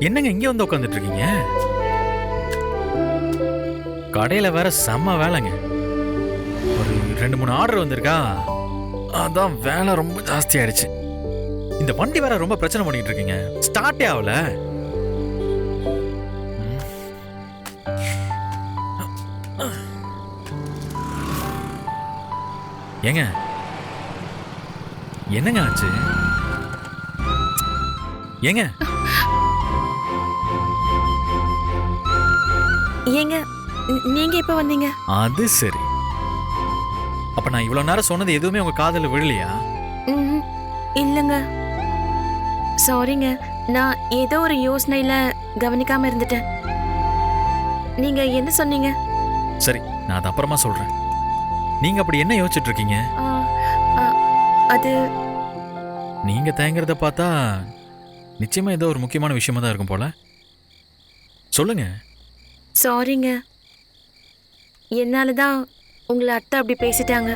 என்னங்க இங்கே வந்து உட்காந்துட்டு இருக்கீங்க கடையில் வேற செம்ம வேலைங்க. ஒரு ரெண்டு மூணு ஆர்டர் வந்திருக்கா? அதான் வேலை ரொம்ப ஜாஸ்தி ஆயிடுச்சு. இந்த வண்டி வேற ரொம்ப பிரச்சனை பண்ணிட்டு இருக்கீங்க ஸ்டார்ட்டே ஆகல. ஏங்க என்னங்க ஆச்சு? ஏங்க ஏங்க நீங்க எப்ப வந்தீங்க? அது சரி. அப்ப நான் இவ்வளவு நேரம் சொன்னது எதுவுமே உங்க காதுல விழலையா. இல்லங்க. சாரிங்க நான் ஏதோ ஒரு யோசனையில கவனிக்காம இருந்துட்டேன். நீங்க என்ன சொன்னீங்க? சரி நான் அது அப்புறமா சொல்றேன். நீங்க அப்படி என்ன யோசிச்சுட்டு இருக்கீங்க? அது நீங்க தயங்குறத பார்த்தா நிச்சயமா ஏதோ ஒரு முக்கியமான விஷயமா தான் இருக்கும் போல. சொல்லுங்க. சாரிங்க என்னால தான் உங்களை அத்தை அப்படி பேசிட்டாங்க.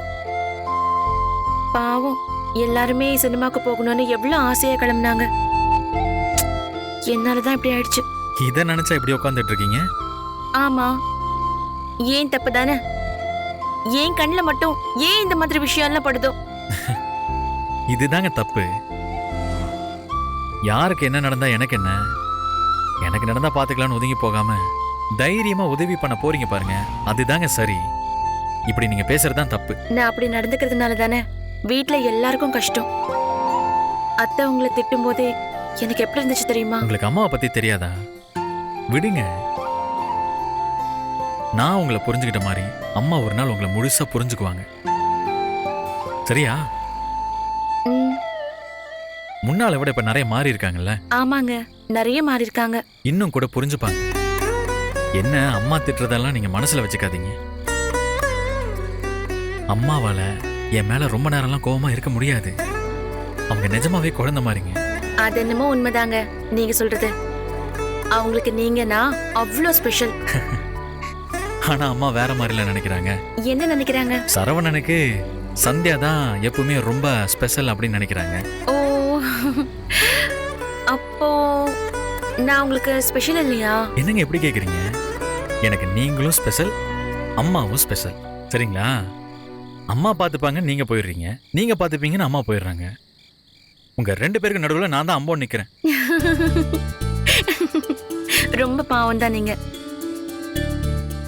பாவம் எல்லாருமே சினிமாக்கு போகணும்னு எவ்வளவு ஆசையா கிளம்புனாங்க. என்னால தான் இப்படி ஆயிடுச்சு. இதை நினைச்சா இப்படி உட்காந்துட்டு இருக்கீங்க? ஆமா. ஏன் தப்பு தானே? ஏன் கண்ணில் மட்டும் ஏன் இந்த மாதிரி விஷயம்லாம் படுதோ? இதுதாங்க தப்பு. யாருக்கு என்ன நடந்தா எனக்கு என்ன? எனக்கு நடந்தா பாத்துக்கலாம்னு ஒதுங்கி போகாம தைரியமா உதவி பண்ண போறீங்க பாருங்க. அதுதாங்க சரி. இப்படி நீங்க பேசுறது தான் தப்பு. நான் அப்படி நடந்துக்கிறதுனால தானே வீட்ல எல்லாருக்கும் கஷ்டம். அத்தை உங்களை திட்டும் போதே எனக்கு எப்படி இருந்துச்சு தெரியுமா? உங்களுக்கு அம்மாவை பத்தி தெரியாதா? விடுங்க. நான் உங்களை புரிஞ்சுக்கிட்ட மாதிரி அம்மா ஒரு நாள் உங்களை முழுசா புரிஞ்சுக்குவாங்க. சரியா? முன்னால விட இப்ப நிறைய மாறி இருக்காங்கல்ல ஆமாங்க. நிறைய மாறி இருக்காங்க இன்னும் கூட புரிஞ்சுப்பாங்க. என்ன அம்மா திட்டுறதெல்லாம் நீங்க மனசுல வச்சுக்காதீங்க. அம்மாவால என் மேல ரொம்ப நேரம்லாம் கோவமா இருக்க முடியாது. அவங்க நிஜமாவே குழந்தை மாதிரிங்க. அது என்னமோ உண்மைதாங்க. நீங்க சொல்றது. அவங்களுக்கு நீங்கன்னா அவ்வளோ ஸ்பெஷல் ஆனா அம்மா வேற மாதிரில நினைக்கிறாங்க. என்ன நினைக்கிறாங்க? சரவணனுக்கு சந்தியா தான் எப்பவுமே ரொம்ப ஸ்பெஷல் அப்படின்னு நினைக்கிறாங்க. ஓ. அப்போ நான் உங்களுக்கு ஸ்பெஷல் இல்லையா? என்னங்க எப்படி கேக்குறீங்க? எனக்கு நீங்களும் ஸ்பெஷல் அம்மாவும் ஸ்பெஷல் சரிங்களா? அம்மா பார்த்துப்பாங்க நீங்க போயிடுறீங்க. நீங்க பார்த்துப்பீங்கன்னு அம்மா போயிடுறாங்க. உங்க ரெண்டு பேருக்கு நடுவில் நான் தான் அம்போன்னு நிக்கிறேன். ரொம்ப பாவம் தான் நீங்க.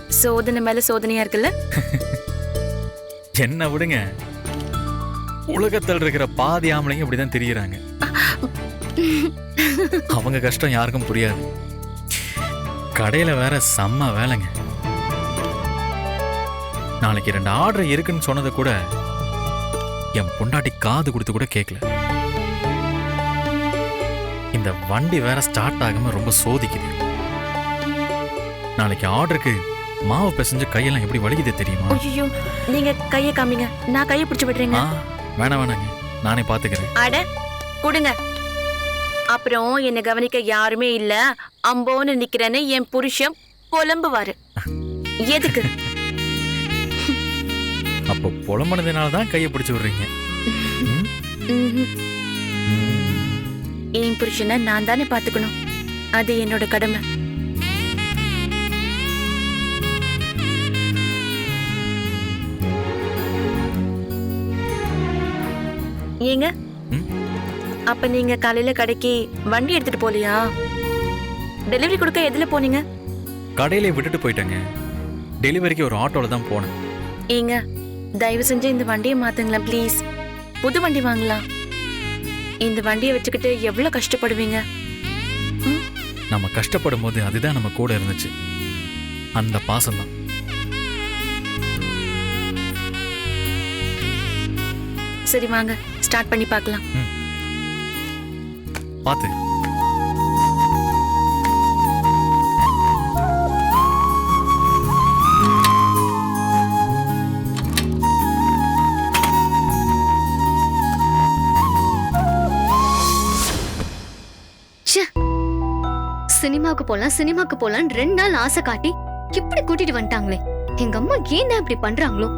சோதனை மேல சோதனையா இருக்குல்ல? என்ன விடுங்க. உலகத்தில் இருக்கிற பாதி ஆம்பளைங்க இப்படிதான் தெரியுறாங்க. அவங்க கஷ்டம் யாருக்கும் புரியாது. கடையில வேற செம்ம வேலைங்க. நாளைக்கு ரெண்டு ஆர்டர் இருக்குன்னு சொன்னதை கூட என் பொண்டாட்டி காது கொடுத்து கூட கேட்கல இந்த வண்டி வேற ஸ்டார்ட் ஆகாம ரொம்ப சோதிக்குது. நாளைக்கு ஆர்டருக்கு மாவு பிசைஞ்சு கையெல்லாம் எப்படி வலிக்குது தெரியுமா? ஐயோ நீங்க கைய காமிங்க. நான் கைய பிடிச்சு விடுறேங்க. ஆ வேணாம் வேணாங்க. நானே பாத்துக்கிறேன் அட கொடுங்க. அப்புறம் என்ன கவனிக்க யாருமே இல்ல. அம்போன்னு நிக்கிறேன்னு என் புருஷன் புலம்புவாரு. எதுக்கு? அப்போ புலம்புனதுனால தான் கையை பிடிச்சு விடுறீங்க. என் புருஷனை நான் தானே பாத்துக்கணும் அது என்னோட கடமை. ஏங்க? அப்ப நீங்க காலையில கடைக்கு வண்டி எடுத்துட்டு போலியா? டெலிவரி கொடுக்க எதுல போனீங்க? கடையில விட்டுட்டு போயிட்டேங்க. டெலிவரிக்கு ஒரு ஆட்டோல தான் போனேன். ஏங்க தயவு செஞ்சு இந்த வண்டியை மாத்துங்களேன் ப்ளீஸ் புது வண்டி வாங்கலாம். இந்த வண்டியை வச்சுக்கிட்டு எவ்வளவு கஷ்டப்படுவீங்க? நம்ம கஷ்டப்படும் போது அதுதான் நம்ம கூட இருந்துச்சு. அந்த பாசம் தான். சரி வாங்க ஸ்டார்ட் பண்ணி பார்க்கலாம். பார்த்து ச்சே. போலாம் சினிமாக்கு போலாம் ரெண்டு நாள் ஆசை காட்டி இப்படி கூட்டிட்டு வந்துட்டாங்களே. எங்க அம்மா ஏன் அப்படி பண்றாங்களோ?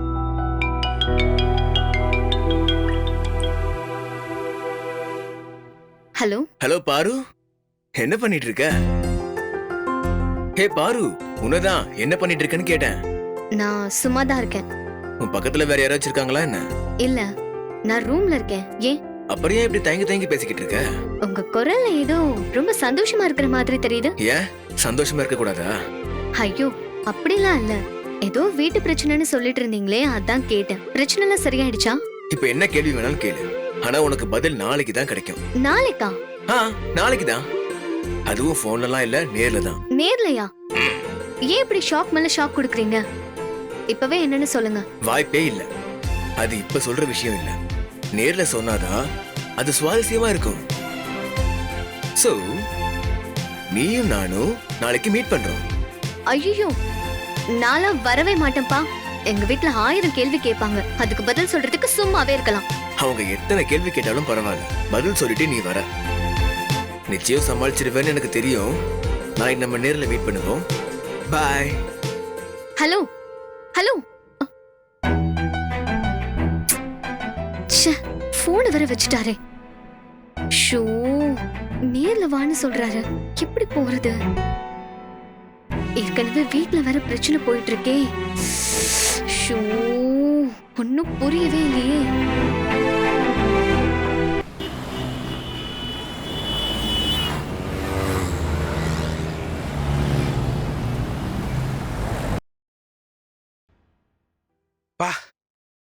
ஹலோ? ஹலோ பாரு. என்ன பண்ணிட்டு இருக்க ஹே பாரு. உன்னதான். என்ன பண்ணிட்டு இருக்கேன்னு கேட்டேன். நான் சும்மா தான் இருக்கேன். உன் பக்கத்துல வேற யாராச்சும் இருக்காங்களா என்ன? இல்ல. நான் ரூம்ல இருக்கேன். ஏன்? அப்புறம் ஏன் இப்படி தயங்கி தயங்கி பேசிக்கிட்டு இருக்க? உங்க குரல்ல ஏதோ ரொம்ப சந்தோஷமா இருக்கிற மாதிரி தெரியுது. ஏன்? சந்தோஷமா இருக்க கூடாதா? ஐயோ அப்படிலாம் இல்ல. ஏதோ வீட்டு பிரச்சனைன்னு சொல்லிட்டு இருந்தீங்களே அதான் கேட்டேன். பிரச்சனை எல்லாம் சரியாயிடுச்சா? இப்ப என்ன கேள்வி வேணாலும் கேளு. ஆனா உனக்கு பதில் நாளைக்கு தான் கிடைக்கும். நாளைக்கா? ஆ நாளைக்கு தான். அதுவும் போன்லலாம் இல்ல நேர்ல தான். நேர்லயா? ஏன் இப்படி ஷாக் மேல ஷாக் கொடுக்குறீங்க? இப்பவே என்னன்னு சொல்லுங்க. வாய்ப்பே இல்ல. அது இப்ப சொல்ற விஷயம் இல்ல. நேர்ல சொன்னாதான் அது சுவாரஸ்யமா இருக்கும். சோ நீயும் நானும் நாளைக்கு மீட் பண்றோம். ஐயோ நான்லாம் வரவே மாட்டேன்ப்பா. எங்க வீட்ல ஆயிரம் கேள்வி கேட்பாங்க. அதுக்கு பதில் சொல்றதுக்கு சும்மாவே இருக்கலாம். அவங்க எத்தனை கேள்வி கேட்டாலும் பரவாயில்ல. பதில் சொல்லிட்டு நீ வர. நிச்சயம் சமாளிச்சிருவேன்னு எனக்கு தெரியும். நாளைக்கு நம்ம நேரில் மீட் பண்ணுவோம். பாய் ஹலோ ஹலோ போன் வர வச்சுட்டாரே. ஷோ நேர்ல வான்னு சொல்றாரு. எப்படி போறது? ஏற்கனவே வீட்ல வேற பிரச்சனை போயிட்டு இருக்கே. ஷோ ஒன்னும் புரியவே இல்லையே.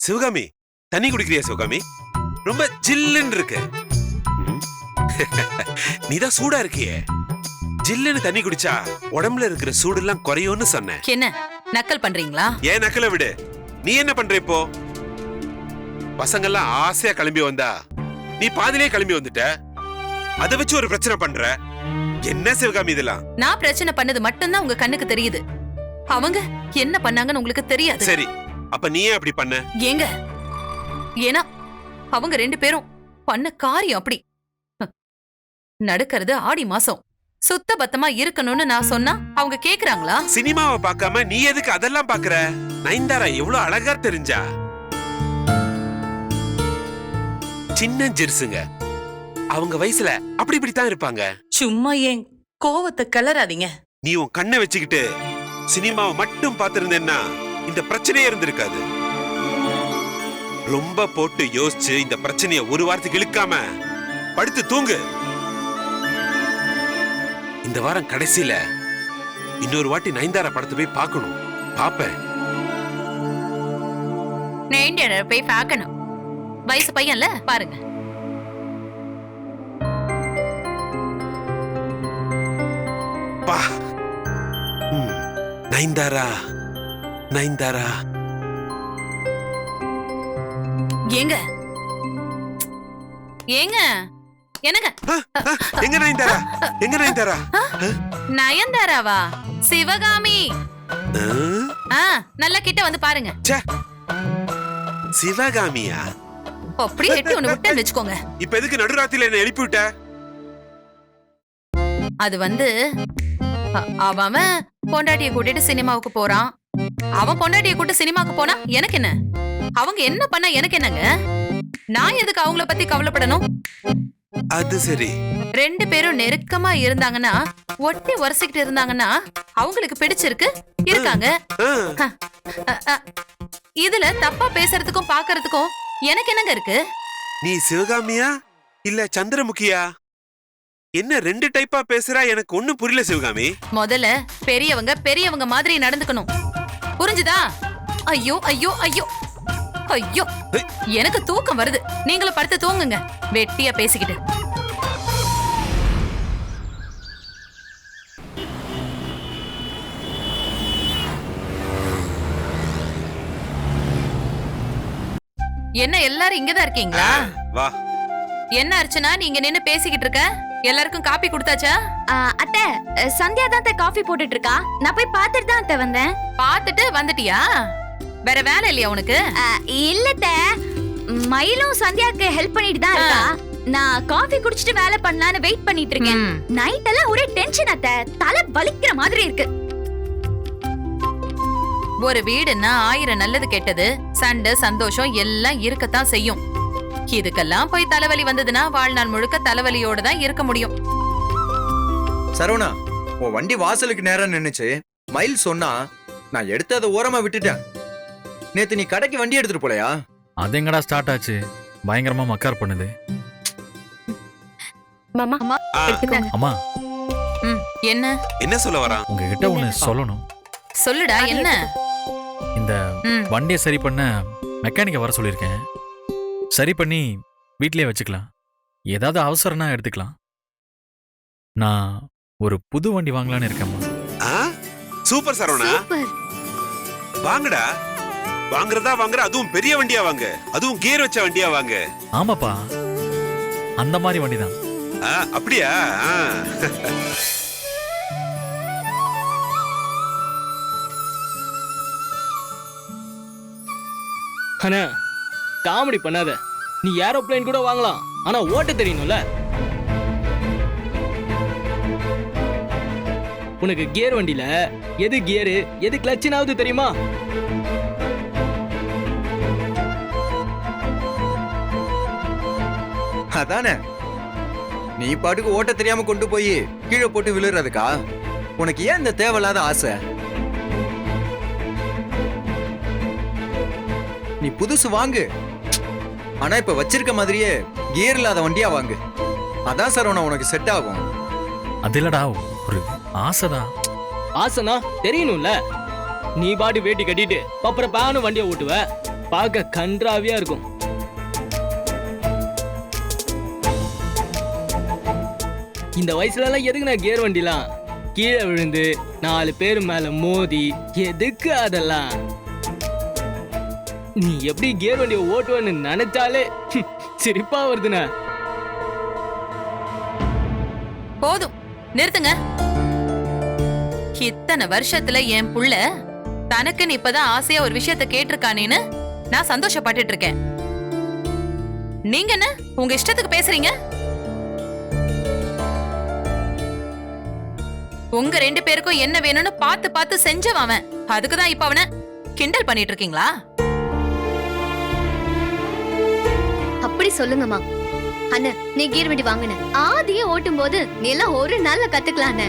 சிவகாமி தண்ணி குடிக்கிறியா சிவகாமி? ரொம்ப ஜில்லுன்னு இருக்கு. நீதான் சூடா இருக்கியே. ஜில்லுன்னு தண்ணி குடிச்சா உடம்புல இருக்கிற சூடெல்லாம் குறையும்னு சொன்னேன். என்ன நக்கல் பண்றீங்களா? ஏன் நக்கல விடு. நீ என்ன பண்ற இப்போ? பசங்கெல்லாம் ஆசையா கிளம்பி வந்தா நீ பாதிலே கிளம்பி வந்துட்ட. அத வச்சு ஒரு பிரச்சனை பண்ற. என்ன சிவகாமி இதெல்லாம்? நான் பிரச்சனை பண்ணது மட்டும்தான் உங்க கண்ணுக்கு தெரியுது. அவங்க என்ன பண்ணாங்கன்னு உங்களுக்கு தெரியாது. சரி அப்ப நீ ஏன் அப்படி பண்ண? ஏங்க. ஏன்னா அவங்க ரெண்டு பேரும் பண்ண காரியம் அப்படி. நடக்கிறது ஆடி மாசம். சுத்த பத்தமா இருக்கணும்னு நான் சொன்னா அவங்க கேக்குறாங்களா? சினிமாவை பார்க்காம நீ எதுக்கு அதெல்லாம் பாக்குற நயன்தாரா எவ்வளவு அழகா தெரிஞ்சா? சின்ன ஜெர்சுங்க. அவங்க வயசுல அப்படி இப்படித்தான் இருப்பாங்க. சும்மா ஏன் கோவத்தை கிளறாதீங்க நீ உன் கண்ணை வச்சுக்கிட்டு சினிமாவை மட்டும் பார்த்திருந்தேன்னா இந்த பிரச்சனையே இருந்திருக்காது. ரொம்ப போட்டு யோசிச்சு இந்த பிரச்சனைய ஒரு வாரத்துக்கு இழுக்காம படுத்து தூங்கு. இந்த வாரம் கடைசியில இன்னொரு வாட்டி நயன்தாரா படத்தை போய் பார்க்கணும். பாப்பேன் நேண்டியரை போய் பார்க்கணும். வயசு பையன்ல? பாருங்க. பா. நயன்தாரா. நயன்தாரா ஏங்க. ஏங்க. என்னங்க? எங்க நயன்தாரா எங்க நயன்தாரா நயன்தாராவா? சிவகாமி. நல்லா கிட்ட வந்து பாருங்க. சிவகாமியா? அப்படி எட்டி ஒண்ணு விட்டேன்னு வச்சுக்கோங்க. இப்ப எதுக்கு நடுராத்திரில என்ன எழுப்பி விட்ட? அது வந்து அவன் பொண்டாட்டிய கூட்டிட்டு சினிமாவுக்கு போறான். அவன் பொண்டாட்டிய கூட்டு சினிமாவுக்கு போனா எனக்கு என்ன? அவங்க என்ன பண்ணா எனக்கு என்னங்க? நான் எதுக்கு அவங்கள பத்தி கவலைப்படணும்? அது சரி. ரெண்டு பேரும் நெருக்கமா இருந்தாங்கன்னா ஒட்டி உரசிக்கிட்டு இருந்தாங்கன்னா அவங்களுக்கு பிடிச்சிருக்கு இருக்காங்க. இதுல தப்பா பேசுறதுக்கும் பாக்குறதுக்கும் எனக்கு என்னங்க இருக்கு? நீ சிவகாமியா? இல்ல சந்திரமுகியா? என்ன ரெண்டு டைப்பா பேசுறா? எனக்கு ஒண்ணும் புரியல சிவகாமி. முதல்ல பெரியவங்க பெரியவங்க மாதிரி நடந்துக்கணும். புரிஞ்சுதா? ஐயோ ஐயோ ஐயோ. ஐயோ எனக்கு தூக்கம் வருது. நீங்களும் படுத்து தூங்குங்க. வெட்டியா பேசிக்கிட்டு. என்ன எல்லாரும் இங்கதான் இருக்கீங்களா? வா. என்ன அர்ச்சனா நீங்க நின்னு பேசிக்கிட்டு இருக்க? எல்லாருக்கும் காப்பி கொடுத்தாச்சா? அத்தை சந்தியா தான் காஃபி போட்டுட்டு இருக்கா நான் போய் பார்த்துட்டு தான் அத்தை வந்தேன். பாத்துட்டு வந்துட்டியா? வேற வேலை இல்லையா உனக்கு? இல்லத்த மயிலும் சந்தியாக்கு ஹெல்ப் பண்ணிட்டு தான் இருக்கா. நான் காஃபி குடிச்சிட்டு வேலை பண்ணலாம்னு வெயிட் பண்ணிட்டு இருக்கேன். நைட் எல்லாம் ஒரே டென்ஷன் அத்த. தலை வலிக்கிற மாதிரி இருக்கு. ஒரு வீடுன்னா ஆயிரம் நல்லது கெட்டது. சண்டை சந்தோஷம் எல்லாம் இருக்கத்தான் செய்யும். இதுக்கெல்லாம் போய் தலைவலி வந்ததுன்னா வாழ்நாள் முழுக்க தலைவலியோட தான் இருக்க முடியும். சரவணா உன் வண்டி வாசலுக்கு நேரா நின்னுச்சு. மயில் சொன்னா நான் எடுத்து அதை ஓரமா விட்டுட்டேன். நேத்து நீ கடைக்கு வண்டி எடுத்துட்டு போலையா? அது எங்கடா ஸ்டார்ட் ஆச்சு? பயங்கரமா மக்கார் பண்ணுது. மாமா ஆ, எடுத்துக்கோங்க அம்மா. ம் என்ன? என்ன சொல்ல வரான்? உங்ககிட்ட ஒண்ணு சொல்லணும். சொல்லுடா என்ன? இந்த ம். வண்டியை சரி பண்ண மெக்கானிக்கை வர சொல்லியிருக்கேன். சரி பண்ணி வீட்டிலேயே வச்சுக்கலாம். ஏதாவது அவசரம்னா எடுத்துக்கலாம். நான் ஒரு புது வண்டி வாங்கலான்னு இருக்கேம்மா ஆ? சூப்பர் சரவணா. சூப்பர். வாங்கடா. வாங்குறதா வாங்குற அதுவும் பெரிய வண்டியா வாங்க. அதுவும் கியர் வச்ச வண்டியா வாங்க. ஆமாப்பா. அந்த மாதிரி வண்டி தான் ஆ, அப்படியா. அண்ணா காமெடி பண்ணாத. நீ ஏரோப்ளைன் கூட வாங்கலாம். ஆனா ஓட்ட தெரியணும்ல. உனக்கு கியர் வண்டியில எது கியரு எது கிளச்சுனாவது தெரியுமா? அதானே. நீ பாட்டுக்கு ஓட்ட தெரியாம கொண்டு போய் கீழே போட்டு விழுறதுக்கா? உனக்கு ஏன் இந்த தேவையில்லாத ஆசை? நீ புதுசு வாங்கு. ஆனா இப்ப வச்சிருக்க மாதிரியே கியர் இல்லாத வண்டியா வாங்கு. அதான் சரவணா உனக்கு செட் ஆகும். அது இல்லடா ஒரு ஆசைதான். ஆசைனா தெரியணும்ல. நீ பாட்டு வேட்டி கட்டிட்டு அப்புறம் பேனு வண்டியை ஓட்டுவ. பார்க்க கன்றாவியா இருக்கும். இந்த வயசுல எல்லாம் எதுக்கு நான் கியர் வண்டிலாம்? கீழே விழுந்து நாலு பேர் மேல மோதி எதுக்கு அதெல்லாம்? நீ எப்படி கியர் வண்டியை ஓட்டுவேன்னு நினைச்சாலே சிரிப்பா வருதுண்ணா. போதும். நிறுத்துங்க. இத்தனை வருஷத்துல என் புள்ள தனக்குன்னு இப்பதான் ஆசையா ஒரு விஷயத்த கேட்டிருக்கானேன்னு நான் சந்தோஷப்பட்டுட்டு இருக்கேன் நீங்க என்ன? உங்க இஷ்டத்துக்கு பேசுறீங்க? உங்க ரெண்டு பேருக்கும் என்ன வேணும்னு பார்த்து பார்த்து செஞ்சவன் அவன். அதுக்குதான் இப்ப அவனை கிண்டல் பண்ணிட்டு இருக்கீங்களா அப்படி சொல்லுங்கம்மா. அண்ணன் நீ கீர் வண்டி வாங்கின. ஆதியே ஓட்டும் போது நீ எல்லாம் ஒரு நாள்ல கத்துக்கலாம்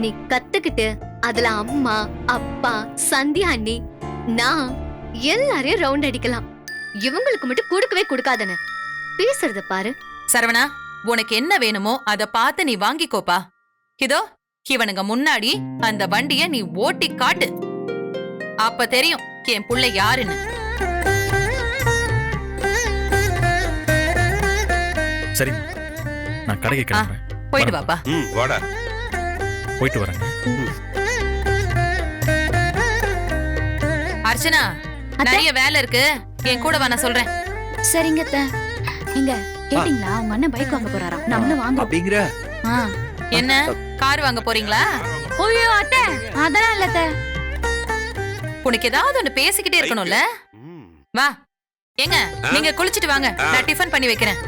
நீ கத்துக்கிட்டு அதுல அம்மா அப்பா சந்தியா அண்ணி நான் எல்லாரையும் ரவுண்ட் அடிக்கலாம். இவங்களுக்கு மட்டும் கொடுக்கவே கொடுக்காதன பேசுறத பாரு. சரவணா உனக்கு என்ன வேணுமோ அத பார்த்து நீ வாங்கிக்கோப்பா. இதோ இவனுங்க முன்னாடி அந்த வண்டிய நீ ஓட்டி காட்டு. அப்ப தெரியும் என் புள்ள யாருன்னு. சரி நான் கடைக்கு கிளம்புறேன். போயிட்டு வாப்பா. ம் வாடா. போயிட்டு வரேங்க. அர்ச்சனா நிறைய வேலை இருக்கு. என் கூட வா நான் சொல்றேன். சரிங்க அத்தை. எங்க கேட்டீங்களா? உங்க அண்ணன் பைக் வாங்க போறாராம் நம்மளும் வாங்குறோம். அப்படிங்கிற. ஆ. என்ன? கார் வாங்க போறீங்களா? ஐயோ அத்தை. அதெல்லாம் இல்ல அத்தை. உனக்கு ஏதாவது ஒண்ணு பேசிக்கிட்டே இருக்கணும்ல. வா. ஏங்க? நீங்க குளிச்சிட்டு வாங்க. நான் டிஃபன் பண்ணி வைக்கிறேன்.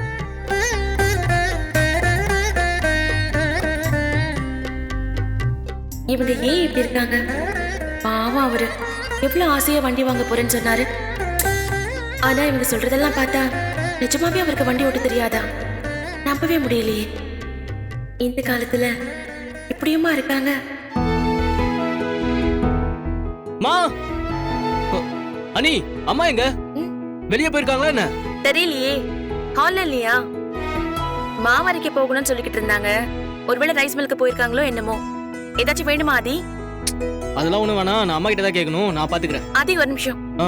இவங்க ஏன் இப்படி இருக்காங்க? பாவம் அவரு. எவ்வளவு ஆசையா வண்டி வாங்க போறேன்னு சொன்னாரு. ஆனா இவங்க சொல்றதெல்லாம் பார்த்தா நிஜமாவே அவருக்கு வண்டி ஓட்ட தெரியாதா? நம்பவே முடியலையே. இந்த காலத்துல இப்படியுமா இருக்காங்க? மா! அனி அம்மா எங்க? வெளியே போயிருக்காங்களா என்ன? தெரியலையே. ஹால்ல இல்லையா? மாவரைக்கு போகணும்னு சொல்லிக்கிட்டு இருந்தாங்க. ஒருவேளை ரைஸ் மில்க்கு போயிருக்காங்களோ என்னமோ. ஏதாச்சும் வேணுமா ஆதி? அதெல்லாம் ஒண்ணு வேணாம். நான் அம்மா கிட்ட தான் கேட்கணும். நான் பாத்துக்கிறேன். ஆதி ஒரு நிமிஷம். ஆ.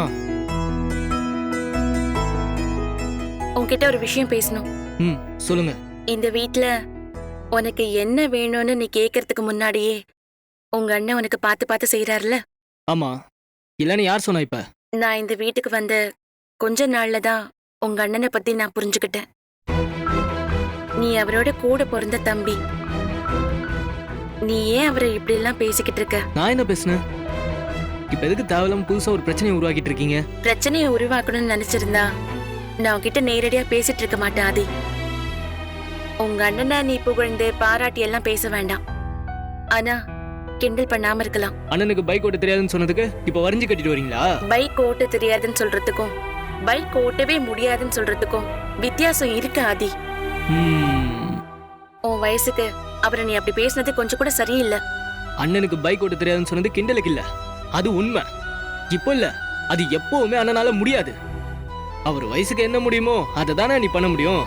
உன்கிட்ட ஒரு விஷயம் பேசணும். ம் சொல்லுங்க. இந்த வீட்ல உனக்கு என்ன வேணும்னு நீ கேக்குறதுக்கு முன்னாடியே உங்க அண்ணன் உனக்கு பார்த்து பார்த்து செய்யறாருல ஆமா. இல்லன்னு யார் சொன்னா இப்ப? நான் இந்த வீட்டுக்கு வந்த கொஞ்ச நாள்ல தான் உங்க அண்ணனை பத்தி நான் புரிஞ்சுக்கிட்டேன். நீ அவரோட கூட பிறந்த தம்பி. நீ ஏன் அவரை இப்படி எல்லாம் பேசிக்கிட்டு இருக்க? நான் என்ன பேசுனேன்? இப்ப எதுக்கு தேவையில்லாம புதுசா ஒரு பிரச்சனையை உருவாக்கிட்டு இருக்கீங்க? பிரச்சனையை உருவாக்கணும்னு நினைச்சிருந்தா நான் உன்கிட்ட நேரடியா பேசிட்டு இருக்க மாட்டேன் ஆதி. உங்க அண்ணனை நீ புகழ்ந்து பாராட்டி எல்லாம் பேச வேண்டாம். ஆனா கிண்டல் பண்ணாம இருக்கலாம். அண்ணனுக்கு பைக் ஓட்ட தெரியாதுன்னு சொன்னதுக்கு இப்ப வரைஞ்சு கட்டிட்டு வரீங்களா? பைக் ஓட்ட தெரியாதுன்னு சொல்றதுக்கும் பைக் ஓட்டவே முடியாதுன்னு சொல்றதுக்கும் வித்தியாசம் இருக்கு ஆதி. உன் வயசுக்கு அவரை நீ அப்படி பேசுனது கொஞ்சம் கூட சரியில்லை. அண்ணனுக்கு பைக் ஓட்ட தெரியாதுன்னு சொன்னது கிண்டலுக்கு இல்ல. அது உண்மை. இப்போ இல்ல. அது எப்பவுமே அண்ணனால முடியாது. அவர் வயசுக்கு என்ன முடியுமோ அதை தானே நீ பண்ண முடியும்.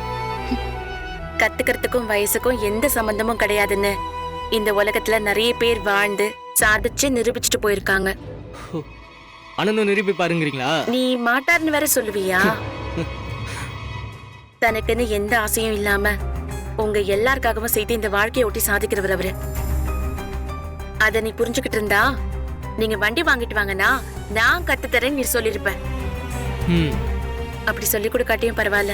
கத்துக்கிறதுக்கும் வயசுக்கும் எந்த சம்பந்தமும் கிடையாதுன்னு இந்த உலகத்துல நிறைய பேர் வாழ்ந்து சாதிச்சு நிரூபிச்சுட்டு போயிருக்காங்க. அண்ணனும் நிரூபி பாருங்கிறீங்களா? நீ மாட்டார்னு வேற சொல்லுவியா? தனக்குன்னு எந்த ஆசையும் இல்லாம உங்க எல்லாருக்காகவும் செய்து இந்த வாழ்க்கையை ஒட்டி சாதிக்கிறவர் அவரு. அத நீ புரிஞ்சுக்கிட்டு இருந்தா நீங்க வண்டி வாங்கிட்டு வாங்கன்னா நான் கத்து தரேன் நீ சொல்லிருப்ப ம் அப்படி சொல்லி கொடுக்காட்டியும் பரவாயில்ல.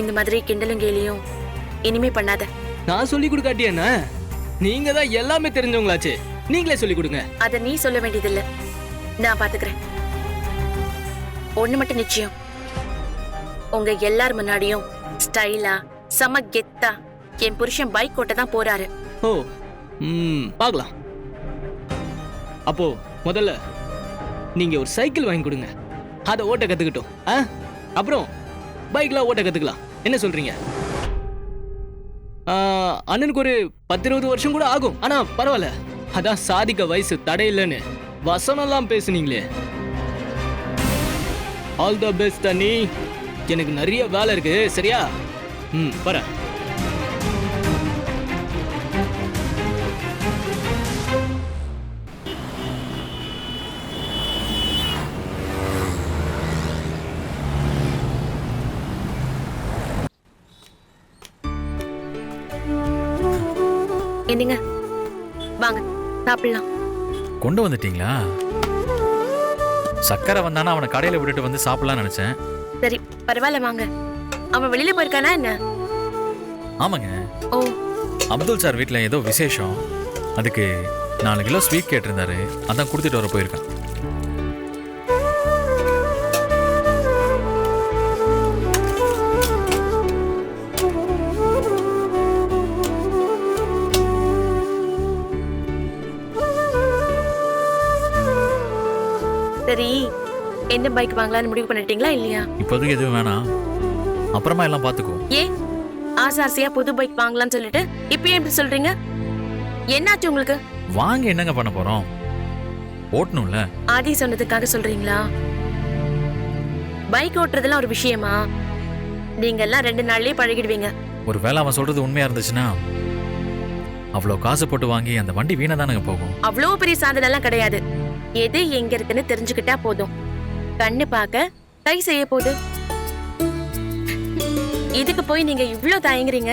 இந்த மாதிரி கிண்டலும் கேலியும் இனிமே பண்ணாத. நான் சொல்லி கொடுக்காட்டியண்ணா நீங்க தான் எல்லாமே தெரிஞ்சவங்களாச்சே. நீங்களே சொல்லி கொடுங்க. அத நீ சொல்ல வேண்டியதில்ல. நான் பாத்துக்கிறேன். ஒண்ணு மட்டும் நிச்சயம். உங்க எல்லார் முன்னாடியும் ஸ்டைலா செம கெத்தா. என் புருஷன் பைக் ஓட்ட தான் போறாரு. ஓ ம் பார்க்கலாம். அப்போ முதல்ல நீங்க ஒரு சைக்கிள் வாங்கி கொடுங்க. அதை ஓட்ட கத்துக்கிட்டோம். ஆ? அப்புறம் பைக்லாம் ஓட்ட கத்துக்கலாம். என்ன சொல்றீங்க? ஆ, அண்ணனுக்கு ஒரு பத்து இருபது வருஷம் கூட ஆகும். ஆனா பரவாயில்ல. அதான் சாதிக்க வயசு தடையில்லைன்னு வசனம்லாம் பேசுனீங்களே. ஆல் த பெஸ்ட் அண்ணி. எனக்கு நிறைய வேலை இருக்கு. சரியா? ம் வரேன். என்னங்க? வாங்க சாப்பிடலாம். கொண்டு வந்துட்டீங்களா? சக்கரை வந்தானா அவனை கடையில விட்டுட்டு வந்து சாப்பிடலாம்னு நினைச்சேன். சரி பரவாயில்ல வாங்க. அவன் வெளியில போயிருக்கானா என்ன? ஆமாங்க. ஓ. அப்துல் சார் வீட்டில் ஏதோ விசேஷம். அதுக்கு நாலு கிலோ ஸ்வீட் கேட்டிருந்தாரு. அதான் கொடுத்துட்டு வர போயிருக்கேன். சரி என்ன பைக் வாங்கலாம்னு முடிவு பண்ணிட்டீங்களா இல்லையா? இப்போதைக்கு எதுவும் வேணாம். அப்புறமா எல்லாம் பார்த்துக்குவோம் ஏ ஆசை ஆசையா புது பைக் வாங்கலாம்னு சொல்லிட்டு இப்பயே எப்படி சொல்றீங்க? என்னாச்சு உங்களுக்கு? வாங்க என்னங்க பண்ண போறோம்? ஓட்டணும்ல? ஆதி சொன்னதுக்காக சொல்றீங்களா? பைக் ஓட்டுறதுலாம் ஒரு விஷயமா? நீங்க எல்லாம் ரெண்டு நாள்லயே பழகிடுவீங்க. ஒரு வேளை அவன் சொல்றது உண்மையா இருந்துச்சுன்னா அவ்வளோ காசு போட்டு வாங்கி அந்த வண்டி வீணா தானங்க போகும்? அவ்வளோ பெரிய சாதனை எல்லாம் கிடையாது. எது எங்க இருக்குன்னு தெரிஞ்சுக்கிட்டா போதும். கண்ணு பார்க்க கை செய்ய போகுது இதுக்கு போய் நீங்க இவ்ளோ தயங்குறீங்க?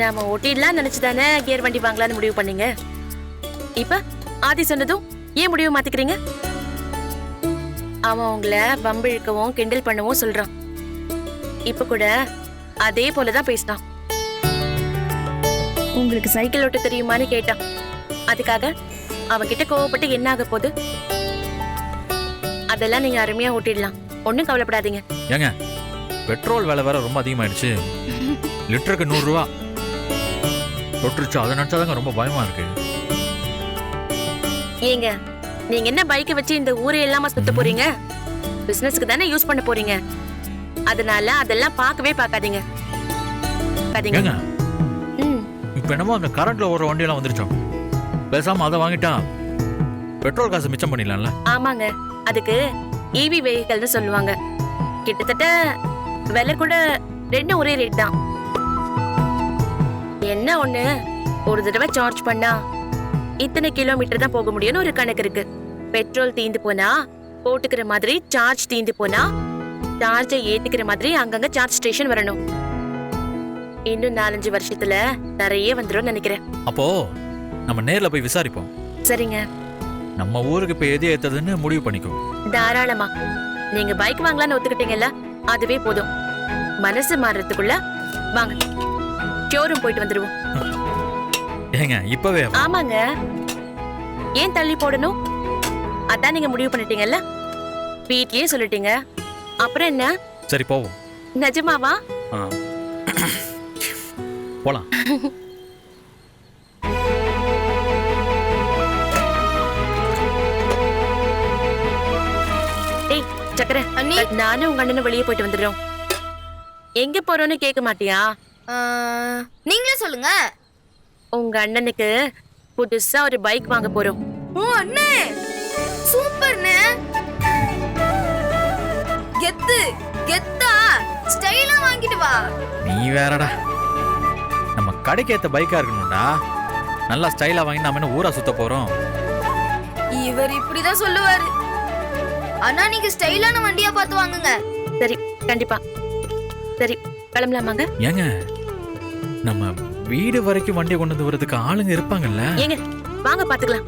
நாம ஓட்டிடலாம் நினைச்சுதானே கியர் வண்டி வாங்கலாம்னு முடிவு பண்ணீங்க? இப்ப ஆதி சொன்னதும் ஏன் முடிவு மாத்திக்கிறீங்க? அவன் உங்களை வம்பிழுக்கவும் கிண்டல் பண்ணவும் சொல்றான். இப்ப கூட அதே போலதான் பேசினான். உங்களுக்கு சைக்கிள் ஓட்ட தெரியுமான்னு கேட்டான். அதுக்காக அவகிட்ட கோவப்பட்டு என்ன ஆக போகுது? அதெல்லாம் நீங்க அருமையா ஓட்டிடலாம். ஒண்ணும் கவலைப்படாதீங்க. ஏங்க பெட்ரோல் விலை வேற ரொம்ப அதிகமாயிடுச்சு. லிட்டருக்கு நூறுரூவா தொட்டுருச்சு அதை நினச்சாதாங்க ரொம்ப பயமா இருக்கு. ஏங்க நீங்க என்ன பைக்கை வச்சு இந்த ஊரை இல்லாம சுத்த போறீங்க? பிசினஸ்க்கு தானே யூஸ் பண்ண போறீங்க. அதனால அதெல்லாம் பார்க்கவே பார்க்காதீங்க. பார்க்காதீங்க. ஏங்க இப்போ என்னமோ அங்கே கரண்ட்ல ஓடுற வண்டியெல்லாம் வந்துருச்சோம். பேசாம அதை வாங்கிட்டா பெட்ரோல் காசு மிச்சம் பண்ணிடலாம்ல? ஆமாங்க அதுக்கு ஈவி வெஹிக்கல்னு சொல்லுவாங்க. கிட்டத்தட்ட விலை கூட ரெண்டும் ஒரே ரேட் தான். என்ன ஒண்ணு? ஒரு தடவை சார்ஜ் பண்ணா இத்தனை கிலோமீட்டர் தான் போக முடியும்னு ஒரு கணக்கு இருக்கு. பெட்ரோல் தீந்து போனா போட்டுக்கிற மாதிரி சார்ஜ் தீந்து போனா சார்ஜை ஏத்திக்கிற மாதிரி அங்கங்க சார்ஜ் ஸ்டேஷன் வரணும். இன்னும் நாலஞ்சு வருஷத்துல நிறைய வந்துரும் நினைக்கிறேன். அப்போ நம்ம நேர்ல போய் விசாரிப்போம். சரிங்க. நம்ம ஊருக்கு இப்போ எது ஏத்ததுன்னு முடிவு பண்ணிக்கோ. தாராளமா. நீங்க பைக் வாங்கலாம்னு ஒத்துக்கிட்டீங்கல்ல? அதுவே போதும். மனசு மாறுறதுக்குள்ள வாங்க. ஷோரூம் போயிட்டு வந்துருவோம். ஏங்க இப்பவே ஆமாங்க. ஏன் தள்ளி போடணும்? அதான் நீங்க முடிவு பண்ணிட்டீங்கல்ல? வீட்லயே சொல்லிட்டீங்க. அப்புறம் என்ன? சரி போவோம். நிஜமாவா. போலாம். சக்கர நானும் உங்க அண்ணனும் வெளியே போயிட்டு வந்துடுறோம். எங்க போறோம்னு கேட்க மாட்டியா? நீங்களே சொல்லுங்க. உங்க அண்ணனுக்கு புதுசா ஒரு பைக் வாங்க போறோம். ஓ அண்ணே. சூப்பர்ண்ணே. கெத்து கெத்தா. ஸ்டைலா வாங்கிட்டு வா. நீ வேறடா. நம்ம கடைக்கு ஏத்த பைக்கா இருக்கணும்டா. நல்லா ஸ்டைலா வாங்கி நாம என்ன ஊரா சுத்த போறோம். இவர் இப்படிதான் சொல்லுவாரு. அண்ணா நீங்க ஸ்டைலான வண்டியா பார்த்து வாங்குங்க. சரி கண்டிப்பா. சரி கிளம்பலாமாங்க? ஏங்க நம்ம வீடு வரைக்கும் வண்டியை கொண்டு வந்து வரதுக்கு ஆளுங்க இருப்பாங்கல்ல? ஏங்க வாங்க பாத்துக்கலாம்